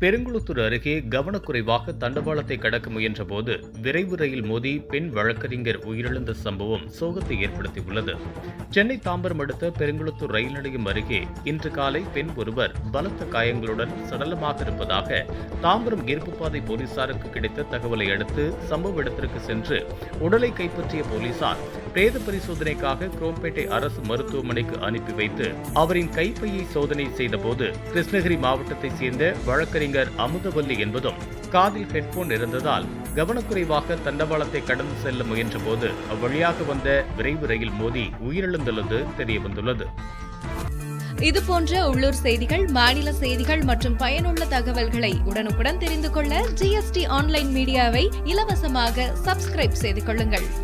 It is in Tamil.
பெருங்குளத்தூர் அருகே கவனக்குறைவாக தண்டவாளத்தை கடக்க முயன்றபோது விரைவு ரயில் மோதி பெண் வழக்கறிஞர் உயிரிழந்த சம்பவம் சோகத்தை ஏற்படுத்தியுள்ளது. சென்னை தாம்பரம் அடுத்த பெருங்குளத்தூர் ரயில் நிலையம் அருகே இன்று காலை பெண் ஒருவர் பலத்த காயங்களுடன் சடலமாக இருப்பதாக தாம்பரம் இருப்புப்பாதை போலீசாருக்கு கிடைத்த தகவலை அடுத்து சம்பவ இடத்திற்கு சென்று உடலை கைப்பற்றிய போலீசார் பிரேத பரிசோதனைக்காக குரோம்பேட்டை அரசு மருத்துவமனைக்கு அனுப்பி வைத்து அவரின் கைப்பையை சோதனை செய்தபோது கிருஷ்ணகிரி மாவட்டத்தை சேர்ந்த வழக்கறிஞர் அமுதவல்லி என்பதும் காதில் ஹெட்போன் இருந்ததால் கவனக்குறைவாக தண்டவாளத்தை கடந்து செல்ல முயன்றபோது அவ்வழியாக வந்த விரைவு ரயில் மோதி உயிரிழந்துள்ளது தெரியவந்துள்ளது. இது போன்ற உள்ளூர் செய்திகள் மாநில செய்திகள் மற்றும் பயனுள்ள தகவல்களை உடனுக்குடன் தெரிந்து கொள்ள ஜிஎஸ்டி ஆன்லைன் மீடியாவை இலவசமாக சப்ஸ்கிரைப் செய்து கொள்ளுங்கள்.